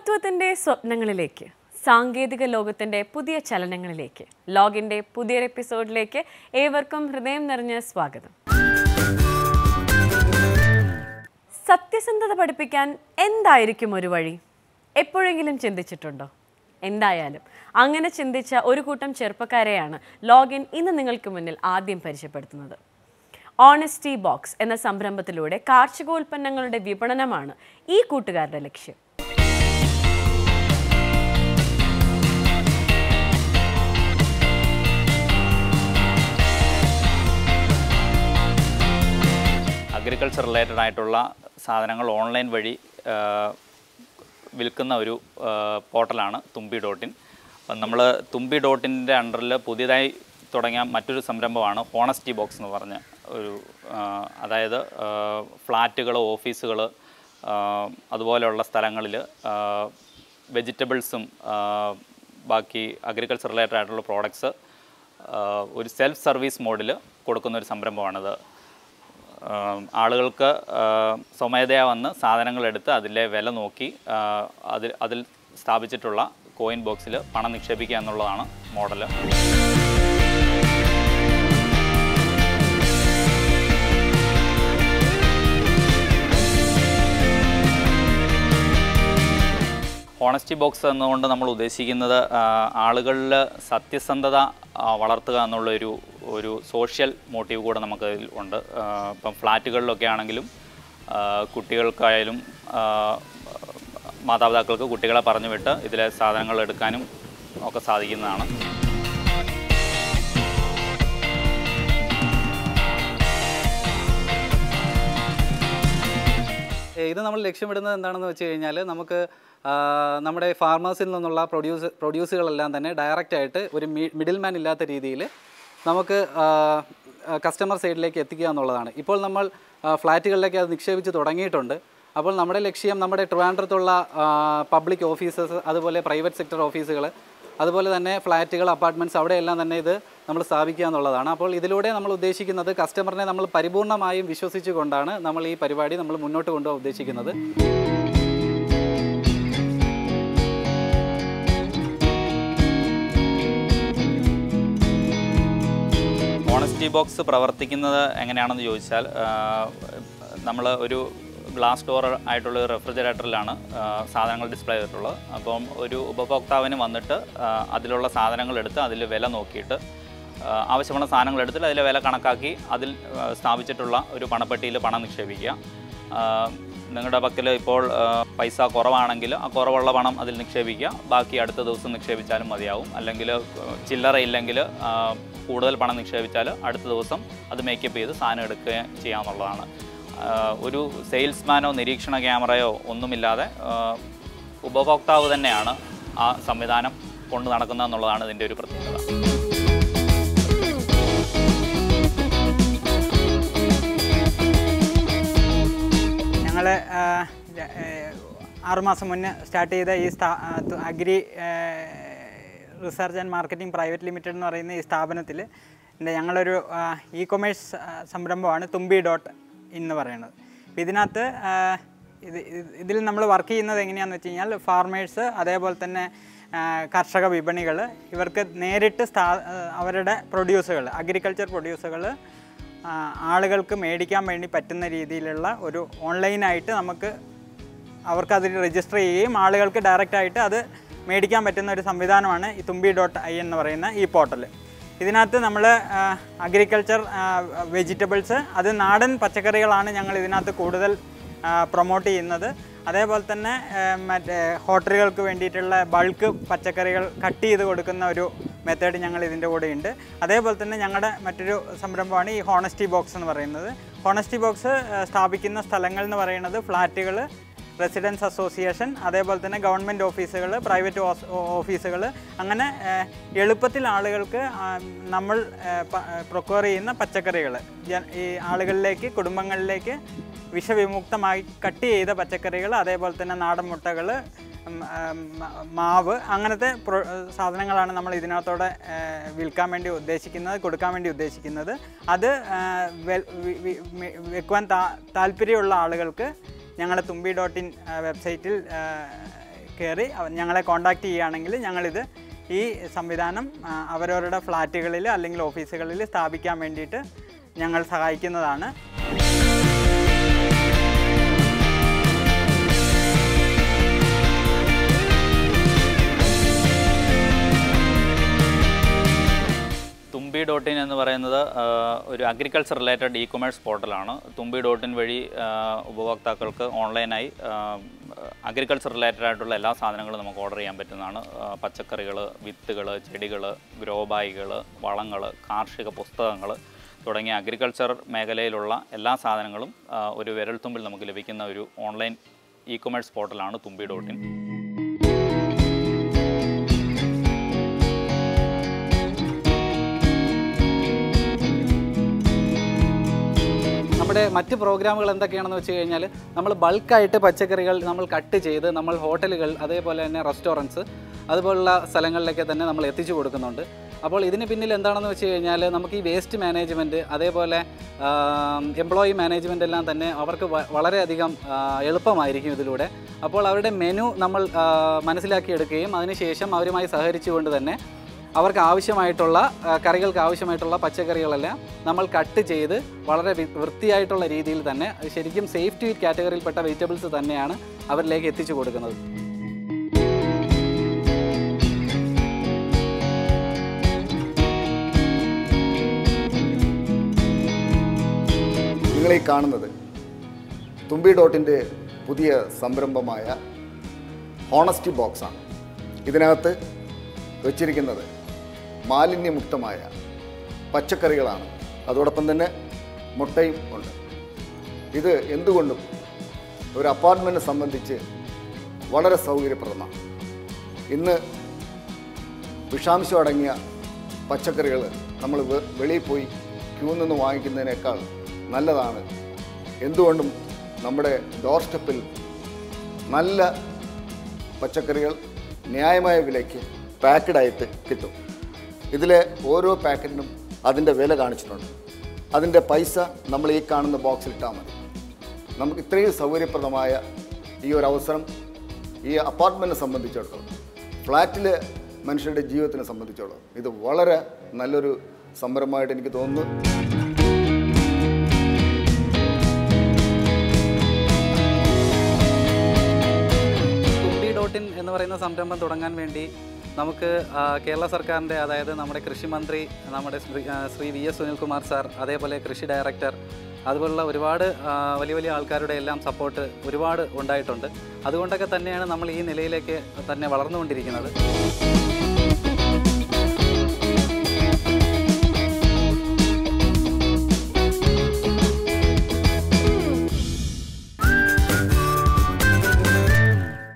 സമത്വത്തിന്റെ സ്വപ്നങ്ങളിലേക്ക് സാങ്കേതിക ലോകത്തിന്റെ പുതിയ ചലനങ്ങളിലേക്ക് ലോഗിന്റെ പുതിയൊരു എപ്പിസോഡിലേക്ക് ഏവർക്കും ഹൃദയം നിറഞ്ഞ സ്വാഗതം. സത്യസന്ധത പഠിപ്പിക്കാൻ എന്തായിരിക്കും ഒരു വഴി? എപ്പോഴെങ്കിലും ചിന്തിച്ചിട്ടുണ്ടോ? എന്തായാലും അങ്ങനെ ചിന്തിച്ച ഒരു കൂട്ടം ചെറുപ്പക്കാരെയാണ് ലോഗിൻ ഇന്ന് നിങ്ങൾക്ക് മുന്നിൽ ആദ്യം പരിചയപ്പെടുത്തുന്നത്. ഓണസ്റ്റി ബോക്സ് എന്ന സംരംഭത്തിലൂടെ കാർഷികോൽപ്പന്നങ്ങളുടെ വിപണനമാണ് ഈ കൂട്ടുകാരുടെ ലക്ഷ്യം. അഗ്രികൾച്ചർ റിലേറ്റഡ് ആയിട്ടുള്ള സാധനങ്ങൾ ഓൺലൈൻ വഴി വിൽക്കുന്ന ഒരു പോർട്ടലാണ് തുമ്പി ഡോട്ട് ഇൻ അപ്പം നമ്മൾ തുമ്പി ഡോട്ട് ഇന്റെ അണ്ടറിൽ പുതിയതായി തുടങ്ങിയ മറ്റൊരു സംരംഭമാണ് ഹോണസ്റ്റി ബോക്സ് എന്ന് പറഞ്ഞ ഒരു അതായത് ഫ്ലാറ്റുകൾ ഓഫീസുകൾ അതുപോലെയുള്ള സ്ഥലങ്ങളിൽ വെജിറ്റബിൾസും ബാക്കി അഗ്രികൾച്ചർ റിലേറ്റഡ് ആയിട്ടുള്ള പ്രോഡക്ട്സ് ഒരു സെൽഫ് സർവീസ് മോഡിൽ കൊടുക്കുന്ന ഒരു സംരംഭമാണിത്. ആളുകൾക്ക് സ്വമേധയാ വന്ന് സാധനങ്ങൾ എടുത്ത് അതിലെ വില നോക്കി അതിൽ അതിൽ സ്ഥാപിച്ചിട്ടുള്ള കോയിൻ ബോക്സിൽ പണം നിക്ഷേപിക്കുക എന്നുള്ളതാണ് മോഡൽ ഹോണസ്റ്റി ബോക്സ് എന്നുകൊണ്ട് നമ്മൾ ഉദ്ദേശിക്കുന്നത് ആളുകളിൽ സത്യസന്ധത വളർത്തുക എന്നുള്ളൊരു ഒരു സോഷ്യൽ മോട്ടീവ് കൂടെ നമുക്ക് ഉണ്ട്. ഇപ്പം ഫ്ലാറ്റുകളിലൊക്കെ ആണെങ്കിലും കുട്ടികൾക്കായാലും മാതാപിതാക്കൾക്ക് കുട്ടികളെ പറഞ്ഞു വിട്ട് ഇതിലെ സാധനങ്ങൾ എടുക്കാനും ഒക്കെ സാധിക്കുന്നതാണ്. ഇത് നമ്മൾ ലക്ഷ്യമിടുന്നത് എന്താണെന്ന് വെച്ച് കഴിഞ്ഞാൽ നമുക്ക് നമ്മുടെ ഫാർമേഴ്സിൽ നിന്നുള്ള പ്രൊഡ്യൂസ് പ്രൊഡ്യൂസുകളെല്ലാം തന്നെ ഡയറക്റ്റായിട്ട് ഒരു മിഡിൽ മാൻ ഇല്ലാത്ത രീതിയിൽ നമുക്ക് കസ്റ്റമർ സൈഡിലേക്ക് എത്തിക്കുക എന്നുള്ളതാണ്. ഇപ്പോൾ നമ്മൾ ഫ്ലാറ്റുകളിലേക്ക് അത് നിക്ഷേപിച്ച് തുടങ്ങിയിട്ടുണ്ട്. അപ്പോൾ നമ്മുടെ ലക്ഷ്യം നമ്മുടെ ട്രിവാൻഡ്രത്തുള്ള പബ്ലിക് ഓഫീസസ് അതുപോലെ പ്രൈവറ്റ് സെക്ടർ ഓഫീസുകൾ അതുപോലെ തന്നെ ഫ്ലാറ്റുകൾ അപ്പാർട്ട്മെന്റ്സ് അവിടെയെല്ലാം തന്നെ ഇത് നമ്മൾ സ്ഥാപിക്കുക എന്നുള്ളതാണ്. അപ്പോൾ ഇതിലൂടെ നമ്മൾ ഉദ്ദേശിക്കുന്നത് കസ്റ്റമറിനെ നമ്മൾ പരിപൂർണമായും വിശ്വസിച്ചുകൊണ്ടാണ് നമ്മൾ ഈ പരിപാടി നമ്മൾ മുന്നോട്ട് കൊണ്ടുപോകാൻ ഉദ്ദേശിക്കുന്നത്. ഓണസ്റ്റി ബോക്സ് പ്രവർത്തിക്കുന്നത് എങ്ങനെയാണെന്ന് ചോദിച്ചാൽ നമ്മൾ ഒരു ഗ്ലാസ് ഡോർ ആയിട്ടുള്ള റെഫ്രിജറേറ്ററിലാണ് സാധനങ്ങൾ ഡിസ്പ്ലേ ചെയ്തിട്ടുള്ളത്. അപ്പം ഒരു ഉപഭോക്താവിന് വന്നിട്ട് അതിലുള്ള സാധനങ്ങൾ എടുത്ത് അതിൽ വില നോക്കിയിട്ട് ആവശ്യമുള്ള സാധനങ്ങൾ എടുത്തിട്ട് അതിലെ വില കണക്കാക്കി അതിൽ സ്ഥാപിച്ചിട്ടുള്ള ഒരു പണപ്പെട്ടിയിൽ പണം നിക്ഷേപിക്കുക. നിങ്ങളുടെ പക്കൽ ഇപ്പോൾ പൈസ കുറവാണെങ്കിൽ ആ കുറവുള്ള പണം അതിൽ നിക്ഷേപിക്കുക. ബാക്കി അടുത്ത ദിവസം നിക്ഷേപിച്ചാലും മതിയാവും. അല്ലെങ്കിൽ ചില്ലറ ഇല്ലെങ്കിൽ കൂടുതൽ പണം നിക്ഷേപിച്ചാൽ അടുത്ത ദിവസം അത് മേക്കപ്പ് ചെയ്ത് സാധനം എടുക്കുക ചെയ്യാമെന്നുള്ളതാണ് ഒരു സെയിൽസ്മാനോ നിരീക്ഷണ ക്യാമറയോ ഒന്നുമില്ലാതെ ഉപഭോക്താവ് തന്നെയാണ് ആ സംവിധാനം കൊണ്ടു നടക്കുന്നത് എന്നുള്ളതാണ് ഇതിന്റെ ഒരു പ്രത്യേകത. ഞങ്ങൾ ആറുമാസം മുന്നേ സ്റ്റാർട്ട് ചെയ്ത ഈ സ്ഥാ agri research and marketing private limited എന്ന് പറയുന്ന ഈ സ്ഥാപനത്തിൽ ഞങ്ങളൊരു ഇ കൊമേഴ്സ് സംരംഭമാണ് തുമ്പി ഡോട്ട് എന്ന് പറയുന്നത്. ഇതിനകത്ത് ഇത് ഇത് ഇതിൽ നമ്മൾ വർക്ക് ചെയ്യുന്നത് എങ്ങനെയാണെന്ന് വെച്ച് കഴിഞ്ഞാൽ ഫാർമേഴ്സ് അതേപോലെ തന്നെ കർഷക വിപണികൾ ഇവർക്ക് നേരിട്ട് സ്ഥാ അവരുടെ പ്രൊഡ്യൂസുകൾ അഗ്രികൾച്ചർ പ്രൊഡ്യൂസുകൾ ആളുകൾക്ക് മേടിക്കാൻ വേണ്ടി പറ്റുന്ന രീതിയിലുള്ള ഒരു ഓൺലൈനായിട്ട് നമുക്ക് അവർക്ക് അതിൽ രജിസ്റ്റർ ചെയ്യുകയും ആളുകൾക്ക് ഡയറക്റ്റായിട്ട് അത് മേടിക്കാൻ പറ്റുന്ന ഒരു സംവിധാനമാണ് ഈ തുമ്പി ഡോട്ട് ഐ എന്ന് പറയുന്ന ഈ പോർട്ടൽ ഇതിനകത്ത് നമ്മൾ അഗ്രികൾച്ചർ വെജിറ്റബിൾസ് അത് നാടൻ പച്ചക്കറികളാണ് ഞങ്ങൾ ഇതിനകത്ത് കൂടുതൽ പ്രൊമോട്ട് ചെയ്യുന്നത്. അതേപോലെ തന്നെ മറ്റേ ഹോട്ടലുകൾക്ക് വേണ്ടിയിട്ടുള്ള ബൾക്ക് പച്ചക്കറികൾ കട്ട് ചെയ്ത് കൊടുക്കുന്ന ഒരു മെത്തേഡ് ഞങ്ങൾ ഇതിന്റെ കൂടെ ഉണ്ട് അതേപോലെ തന്നെ ഞങ്ങളുടെ മറ്റൊരു സംരംഭമാണ് ഈ ഹോണസ്റ്റി ബോക്സ് എന്ന് പറയുന്നത്. ഹോണസ്റ്റി ബോക്സ് സ്ഥാപിക്കുന്ന സ്ഥലങ്ങൾ എന്ന് പറയുന്നത് ഫ്ലാറ്റുകൾ റെസിഡൻസ് അസോസിയേഷൻ അതേപോലെ തന്നെ ഗവൺമെന്റ് ഓഫീസുകൾ പ്രൈവറ്റ് ഓഫീസുകൾ അങ്ങനെ എളുപ്പത്തിൽ ആളുകൾക്ക് നമ്മൾ പ്രൊക്വയർ ചെയ്യുന്ന പച്ചക്കറികൾ ഈ ആളുകളിലേക്ക് കുടുംബങ്ങളിലേക്ക് വിഷവിമുക്തമായി കട്ട് ചെയ്ത പച്ചക്കറികൾ അതേപോലെ തന്നെ നാടൻ മുട്ടകൾ മാവ് അങ്ങനത്തെ സാധനങ്ങളാണ് നമ്മൾ ഇതിനകത്തോടെ വിൽക്കാൻ വേണ്ടി ഉദ്ദേശിക്കുന്നത് കൊടുക്കാൻ വേണ്ടി ഉദ്ദേശിക്കുന്നത്. അത് വെക്കുവാൻ താല്പര്യമുള്ള ആളുകൾക്ക് ഞങ്ങളുടെ തുമ്പി ഡോട്ട് ഇൻ വെബ്സൈറ്റിൽ കയറി ഞങ്ങളെ കോൺടാക്റ്റ് ചെയ്യുകയാണെങ്കിൽ ഞങ്ങളിത് ഈ സംവിധാനം അവരവരുടെ ഫ്ലാറ്റുകളിൽ അല്ലെങ്കിൽ ഓഫീസുകളിൽ സ്ഥാപിക്കാൻ വേണ്ടിയിട്ട് ഞങ്ങൾ സഹായിക്കുന്നതാണ്. ഡോട്ട് ഇൻ എന്ന് പറയുന്നത് ഒരു അഗ്രികൾച്ചർ റിലേറ്റഡ് ഇ കൊമേഴ്സ് പോർട്ടലാണ്. തുമ്പി ഡോട്ട് ഇൻ വഴി ഉപഭോക്താക്കൾക്ക് ഓൺലൈനായി അഗ്രികൾച്ചർ റിലേറ്റഡ് ആയിട്ടുള്ള എല്ലാ സാധനങ്ങളും നമുക്ക് ഓർഡർ ചെയ്യാൻ പറ്റുന്നതാണ്. പച്ചക്കറികൾ വിത്തുകൾ ചെടികൾ ഗ്രോ ബാഗുകൾ വളങ്ങൾ കാർഷിക പുസ്തകങ്ങൾ തുടങ്ങിയ അഗ്രികൾച്ചർ മേഖലയിലുള്ള എല്ലാ സാധനങ്ങളും ഒരു വിരൽത്തുമ്പിൽ നമുക്ക് ലഭിക്കുന്ന ഒരു ഓൺലൈൻ ഇ കൊമേഴ്സ് പോർട്ടലാണ് തുമ്പി ഡോട്ട് ഇൻ. നമ്മുടെ മറ്റ് പ്രോഗ്രാമുകൾ എന്തൊക്കെയാണെന്ന് വെച്ച് കഴിഞ്ഞാൽ നമ്മൾ ബൾക്കായിട്ട് പച്ചക്കറികൾ നമ്മൾ കട്ട് ചെയ്ത് നമ്മൾ ഹോട്ടലുകൾ അതേപോലെ തന്നെ റെസ്റ്റോറന്റ്സ് അതുപോലുള്ള സ്ഥലങ്ങളിലൊക്കെ തന്നെ നമ്മൾ എത്തിച്ചു കൊടുക്കുന്നുണ്ട്. അപ്പോൾ ഇതിന് പിന്നിൽ എന്താണെന്ന് വെച്ച് കഴിഞ്ഞാൽ നമുക്ക് ഈ വേസ്റ്റ് മാനേജ്മെന്റ് അതേപോലെ എംപ്ലോയി മാനേജ്മെന്റ് എല്ലാം തന്നെ അവർക്ക് വളരെയധികം എളുപ്പമായിരിക്കും ഇതിലൂടെ. അപ്പോൾ അവരുടെ മെനു നമ്മൾ മനസ്സിലാക്കിയെടുക്കുകയും അതിനുശേഷം അവരുമായി സഹകരിച്ചുകൊണ്ട് തന്നെ അവർക്ക് ആവശ്യമായിട്ടുള്ള കറികൾക്ക് ആവശ്യമായിട്ടുള്ള പച്ചക്കറികളെല്ലാം നമ്മൾ കട്ട് ചെയ്ത് വളരെ വൃത്തിയായിട്ടുള്ള രീതിയിൽ തന്നെ ശരിക്കും സേഫ്റ്റി കാറ്റഗറിയിൽപ്പെട്ട വെജിറ്റബിൾസ് തന്നെയാണ് അവരിലേക്ക് എത്തിച്ചു കൊടുക്കുന്നത്. നിങ്ങൾ ഈ കാണുന്നത് തുമ്പി ഡോട്ടിന്റെ പുതിയ സംരംഭമായ ഹോണസ്റ്റി ബോക്സാണ്. ഇതിനകത്ത് വെച്ചിരിക്കുന്നത് മാലിന്യമുക്തമായ പച്ചക്കറികളാണ്. അതോടൊപ്പം തന്നെ മുട്ടയും ഉണ്ട്. ഇത് എന്തുകൊണ്ടും ഒരു അപ്പാർട്ട്മെന്റ് സംബന്ധിച്ച് വളരെ സൗകര്യപ്രദമാണ്. ഇന്ന് വിഷാംശം അടങ്ങിയ പച്ചക്കറികൾ നമ്മൾ വെളിയിൽ പോയി ക്യൂ നിന്ന് വാങ്ങിക്കുന്നതിനേക്കാൾ നല്ലതാണ്. എന്തുകൊണ്ടും നമ്മുടെ ഡോർ സ്റ്റെപ്പിൽ നല്ല പച്ചക്കറികൾ ന്യായമായ വിലയ്ക്ക് പാക്കഡായിട്ട് കിട്ടും. ഇതിലെ ഓരോ പാക്കറ്റിനും അതിന്റെ വില കാണിച്ചിട്ടുണ്ട്. അതിന്റെ പൈസ നമ്മൾ ഈ കാണുന്ന ബോക്സിൽ ഇട്ടാൽ മതി. നമുക്ക് ഇത്രയും സൗകര്യപ്രദമായ ഈ ഒരു അവസരം ഈ അപ്പാർട്ട്മെന്റിനെ സംബന്ധിച്ചിടത്തോളം ഫ്ലാറ്റിൽ മനുഷ്യരുടെ ജീവിതത്തിനെ സംബന്ധിച്ചിടത്തോളം ഇത് വളരെ നല്ലൊരു സംരംഭമായിട്ട് എനിക്ക് തോന്നുന്നു. ഡോട്ടിൻ എന്ന് പറയുന്ന സംരംഭം തുടങ്ങാൻ വേണ്ടി നമുക്ക് കേരള സർക്കാരിന്റെ അതായത് നമ്മുടെ കൃഷി മന്ത്രി നമ്മുടെ Shri V S Sunilkumar sir അതേപോലെ കൃഷി ഡയറക്ടർ അതുപോലുള്ള ഒരുപാട് വലിയ വലിയ ആൾക്കാരുടെ എല്ലാം സപ്പോർട്ട് ഒരുപാട് ഉണ്ടായിട്ടുണ്ട്. അതുകൊണ്ടൊക്കെ തന്നെയാണ് നമ്മൾ ഈ നിലയിലേക്ക് തന്നെ വളർന്നുകൊണ്ടിരിക്കുന്നത്.